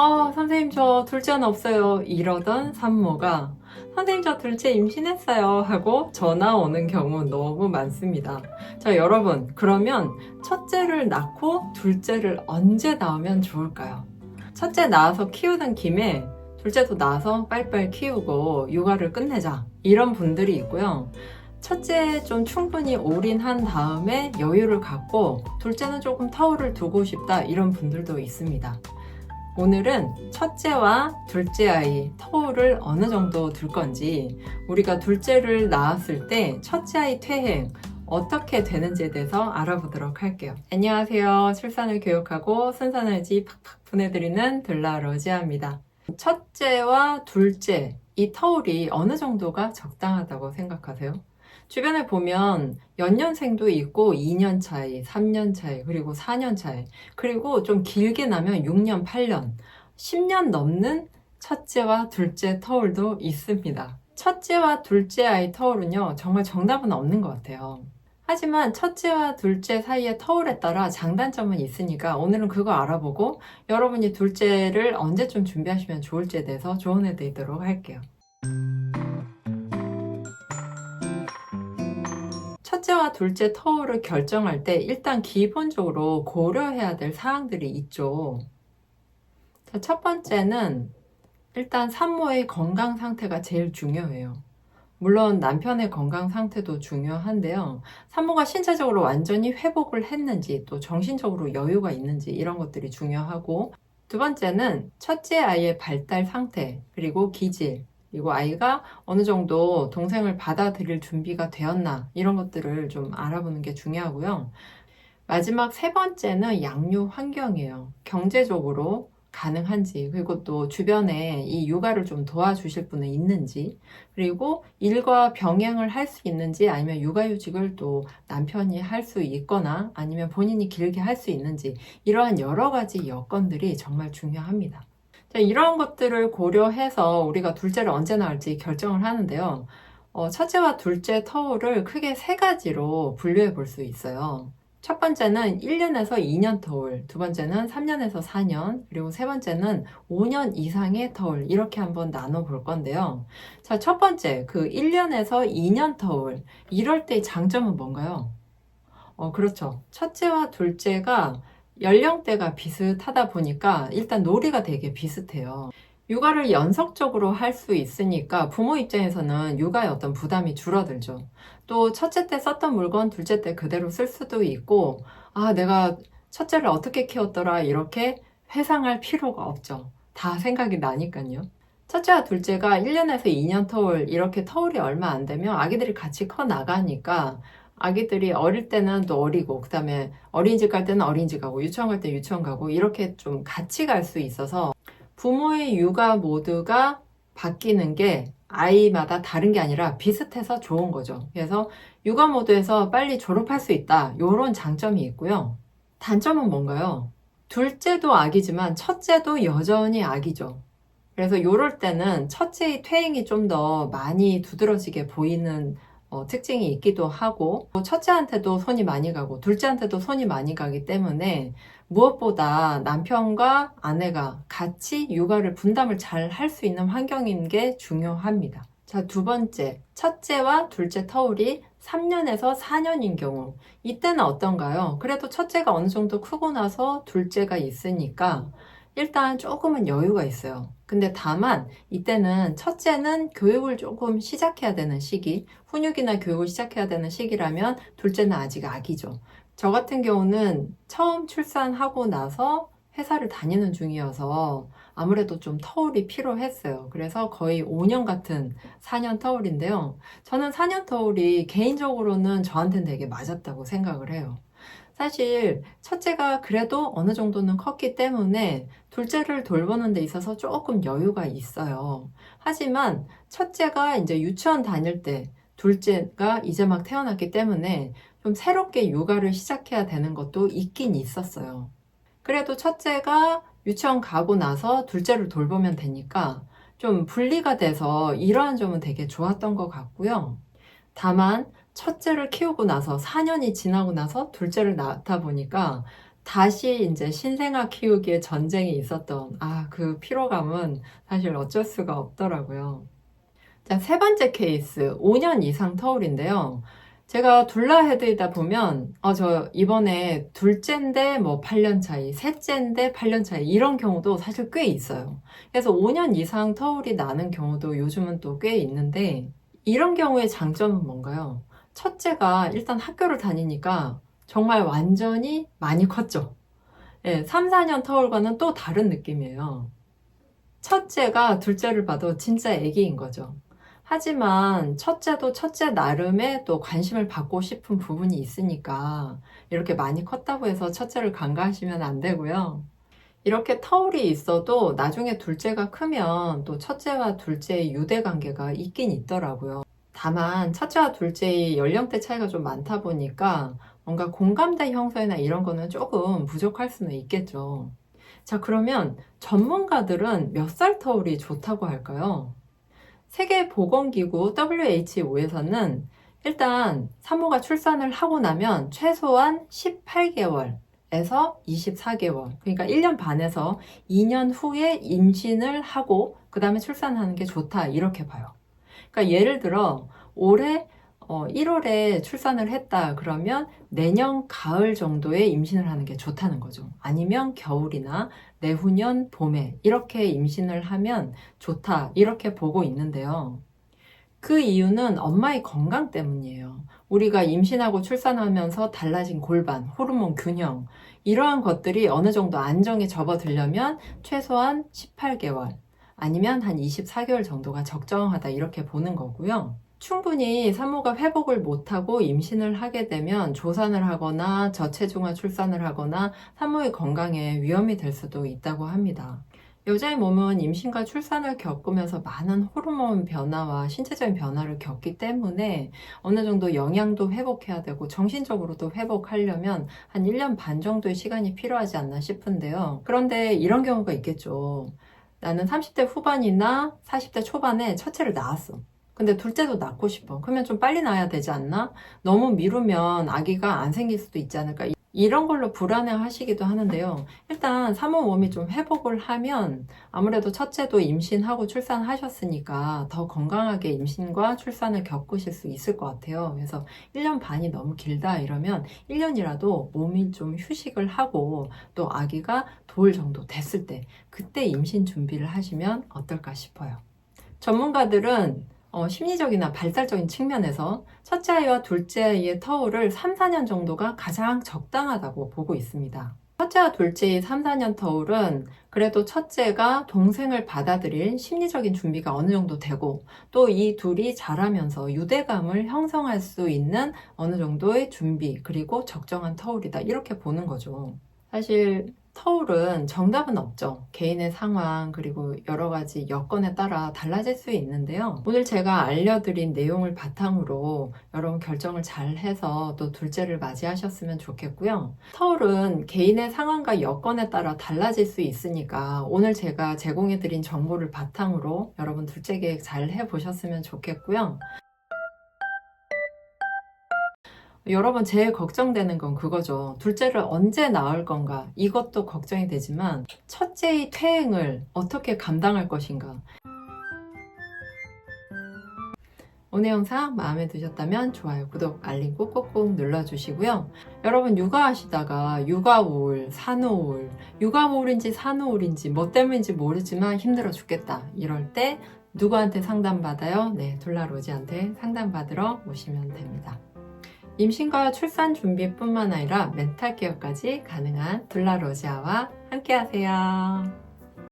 아, 선생님 저 둘째는 없어요. 이러던 산모가 선생님 저 둘째 임신했어요 하고 전화 오는 경우 너무 많습니다. 자, 여러분, 그러면 첫째를 낳고 둘째를 언제 낳으면 좋을까요? 첫째 낳아서 키우는 김에 둘째도 낳아서 빨리빨리 키우고 육아를 끝내자. 이런 분들이 있고요. 첫째 좀 충분히 올인한 다음에 여유를 갖고 둘째는 조금 터울을 두고 싶다. 이런 분들도 있습니다. 오늘은 첫째와 둘째 아이 터울을 어느 정도 둘 건지 우리가 둘째를 낳았을 때 첫째 아이 퇴행 어떻게 되는지에 대해서 알아보도록 할게요. 안녕하세요. 출산을 교육하고 순산을지 팍팍 보내드리는 들라 러지아입니다. 첫째와 둘째 이 터울이 어느 정도가 적당하다고 생각하세요? 주변에 보면 연년생도 있고 2년 차이, 3년 차이, 그리고 4년 차이, 그리고 좀 길게 나면 6년, 8년, 10년 넘는 첫째와 둘째 터울도 있습니다. 첫째와 둘째 아이 터울은요, 정말 정답은 없는 것 같아요. 하지만 첫째와 둘째 사이의 터울에 따라 장단점은 있으니까 오늘은 그거 알아보고 여러분이 둘째를 언제쯤 준비하시면 좋을지에 대해서 조언해 드리도록 할게요. 첫째와 둘째 터울을 결정할 때 일단 기본적으로 고려해야 될 사항들이 있죠. 자, 첫 번째는 일단 산모의 건강 상태가 제일 중요해요. 물론 남편의 건강 상태도 중요한데요. 산모가 신체적으로 완전히 회복을 했는지 또 정신적으로 여유가 있는지 이런 것들이 중요하고 두 번째는 첫째 아이의 발달 상태 그리고 기질 그리고 아이가 어느 정도 동생을 받아들일 준비가 되었나 이런 것들을 좀 알아보는 게 중요하고요. 마지막 세 번째는 양육 환경이에요. 경제적으로 가능한지, 그리고 또 주변에 이 육아를 좀 도와주실 분은 있는지, 그리고 일과 병행을 할 수 있는지, 아니면 육아휴직을 또 남편이 할 수 있거나, 아니면 본인이 길게 할 수 있는지, 이러한 여러 가지 여건들이 정말 중요합니다. 자, 이런 것들을 고려해서 우리가 둘째를 언제 낳을지 결정을 하는데요. 어, 첫째와 둘째 터울을 크게 세 가지로 분류해 볼 수 있어요. 첫 번째는 1년에서 2년 터울, 두 번째는 3년에서 4년, 그리고 세 번째는 5년 이상의 터울, 이렇게 한번 나눠 볼 건데요. 자, 첫 번째, 그 1년에서 2년 터울, 이럴 때의 장점은 뭔가요? 어, 그렇죠. 첫째와 둘째가 연령대가 비슷하다 보니까 일단 놀이가 되게 비슷해요. 육아를 연속적으로 할 수 있으니까 부모 입장에서는 육아의 어떤 부담이 줄어들죠. 또 첫째 때 썼던 물건 둘째 때 그대로 쓸 수도 있고, 아, 내가 첫째를 어떻게 키웠더라, 이렇게 회상할 필요가 없죠. 다 생각이 나니까요. 첫째와 둘째가 1년에서 2년 터울, 이렇게 터울이 얼마 안 되면 아기들이 같이 커 나가니까 아기들이 어릴 때는 또 어리고, 그 다음에 어린이집 갈 때는 어린이집 가고, 유치원 갈 때 유치원 가고, 이렇게 좀 같이 갈 수 있어서 부모의 육아 모드가 바뀌는 게 아이마다 다른 게 아니라 비슷해서 좋은 거죠. 그래서 육아 모드에서 빨리 졸업할 수 있다. 이런 장점이 있고요. 단점은 뭔가요? 둘째도 아기지만 첫째도 여전히 아기죠. 그래서 이럴 때는 첫째의 퇴행이 좀 더 많이 두드러지게 보이는 어, 특징이 있기도 하고 첫째한테도 손이 많이 가고 둘째한테도 손이 많이 가기 때문에 무엇보다 남편과 아내가 같이 육아를 분담을 잘 할 수 있는 환경인 게 중요합니다. 자, 두 번째. 첫째와 둘째 터울이 3년에서 4년인 경우. 이때는 어떤가요? 그래도 첫째가 어느 정도 크고 나서 둘째가 있으니까 일단 조금은 여유가 있어요. 근데 다만 이때는 첫째는 교육을 조금 시작해야 되는 시기, 훈육이나 교육을 시작해야 되는 시기라면 둘째는 아직 아기죠. 저 같은 경우는 처음 출산하고 나서 회사를 다니는 중이어서 아무래도 좀 터울이 필요했어요. 그래서 거의 5년 같은 4년 터울인데요. 저는 4년 터울이 개인적으로는 저한테는 되게 맞았다고 생각을 해요. 사실 첫째가 그래도 어느 정도는 컸기 때문에 둘째를 돌보는 데 있어서 조금 여유가 있어요. 하지만 첫째가 이제 유치원 다닐 때 둘째가 이제 막 태어났기 때문에 좀 새롭게 육아를 시작해야 되는 것도 있긴 있었어요. 그래도 첫째가 유치원 가고 나서 둘째를 돌보면 되니까 좀 분리가 돼서 이러한 점은 되게 좋았던 것 같고요. 다만 첫째를 키우고 나서 4년이 지나고 나서 둘째를 낳다 보니까 다시 이제 신생아 키우기에 전쟁이 있었던 아, 그 피로감은 사실 어쩔 수가 없더라고요. 자, 세 번째 케이스. 5년 이상 터울인데요. 제가 둘라 해드리다 보면, 어, 저 이번에 둘째인데 뭐 8년 차이, 셋째인데 8년 차이, 이런 경우도 사실 꽤 있어요. 그래서 5년 이상 터울이 나는 경우도 요즘은 또 꽤 있는데, 이런 경우의 장점은 뭔가요? 첫째가 일단 학교를 다니니까 정말 완전히 많이 컸죠. 예, 3, 4년 터울과는 또 다른 느낌이에요. 첫째가 둘째를 봐도 진짜 애기인 거죠. 하지만 첫째도 첫째 나름의 또 관심을 받고 싶은 부분이 있으니까 이렇게 많이 컸다고 해서 첫째를 간과하시면 안 되고요. 이렇게 터울이 있어도 나중에 둘째가 크면 또 첫째와 둘째의 유대 관계가 있긴 있더라고요. 다만 첫째와 둘째의 연령대 차이가 좀 많다 보니까 뭔가 공감대 형성이나 이런 거는 조금 부족할 수는 있겠죠. 자, 그러면 전문가들은 몇 살 터울이 좋다고 할까요? 세계보건기구 WHO에서는 일단 산모가 출산을 하고 나면 최소한 18개월에서 24개월, 그러니까 1년 반에서 2년 후에 임신을 하고 그 다음에 출산하는 게 좋다 이렇게 봐요. 그러니까 예를 들어 올해 1월에 출산을 했다 그러면 내년 가을 정도에 임신을 하는 게 좋다는 거죠. 아니면 겨울이나 내후년 봄에 이렇게 임신을 하면 좋다 이렇게 보고 있는데요. 그 이유는 엄마의 건강 때문이에요. 우리가 임신하고 출산하면서 달라진 골반, 호르몬 균형 이러한 것들이 어느 정도 안정에 접어들려면 최소한 18개월 아니면 한 24개월 정도가 적정하다 이렇게 보는 거고요. 충분히 산모가 회복을 못하고 임신을 하게 되면 조산을 하거나 저체중아 출산을 하거나 산모의 건강에 위험이 될 수도 있다고 합니다. 여자의 몸은 임신과 출산을 겪으면서 많은 호르몬 변화와 신체적인 변화를 겪기 때문에 어느 정도 영양도 회복해야 되고 정신적으로도 회복하려면 한 1년 반 정도의 시간이 필요하지 않나 싶은데요. 그런데 이런 경우가 있겠죠. 나는 30대 후반이나 40대 초반에 첫째를 낳았어. 근데 둘째도 낳고 싶어. 그러면 좀 빨리 낳아야 되지 않나? 너무 미루면 아기가 안 생길 수도 있지 않을까? 이런 걸로 불안해 하시기도 하는데요. 일단 산모 몸이 좀 회복을 하면 아무래도 첫째도 임신하고 출산하셨으니까 더 건강하게 임신과 출산을 겪으실 수 있을 것 같아요. 그래서 1년 반이 너무 길다 이러면 1년이라도 몸이 좀 휴식을 하고 또 아기가 돌 정도 됐을 때 그때 임신 준비를 하시면 어떨까 싶어요. 전문가들은 어, 심리적이나 발달적인 측면에서 첫째 아이와 둘째 아이의 터울을 3, 4년 정도가 가장 적당하다고 보고 있습니다. 첫째와 둘째의 3, 4년 터울은 그래도 첫째가 동생을 받아들일 심리적인 준비가 어느 정도 되고 또 이 둘이 자라면서 유대감을 형성할 수 있는 어느 정도의 준비 그리고 적정한 터울이다 이렇게 보는 거죠. 사실 터울은 정답은 없죠. 개인의 상황, 그리고 여러 가지 여건에 따라 달라질 수 있는데요. 오늘 제가 알려드린 내용을 바탕으로 여러분 결정을 잘 해서 또 둘째를 맞이하셨으면 좋겠고요. 터울은 개인의 상황과 여건에 따라 달라질 수 있으니까 오늘 제가 제공해드린 정보를 바탕으로 여러분 둘째 계획 잘 해보셨으면 좋겠고요. 여러분 제일 걱정되는 건 그거죠. 둘째를 언제 낳을 건가 이것도 걱정이 되지만 첫째의 퇴행을 어떻게 감당할 것인가 오늘 영상 마음에 드셨다면 좋아요, 구독, 알림 꼭꼭꼭 눌러주시고요. 여러분 육아하시다가 육아 우울, 산후 우울, 육아 우울인지 산후 우울인지 뭐 때문인지 모르지만 힘들어 죽겠다 이럴 때 누구한테 상담받아요? 네, 둘라로지한테 상담받으러 오시면 됩니다. 임신과 출산 준비뿐만 아니라 멘탈 케어까지 가능한 둘라로지아와 함께하세요.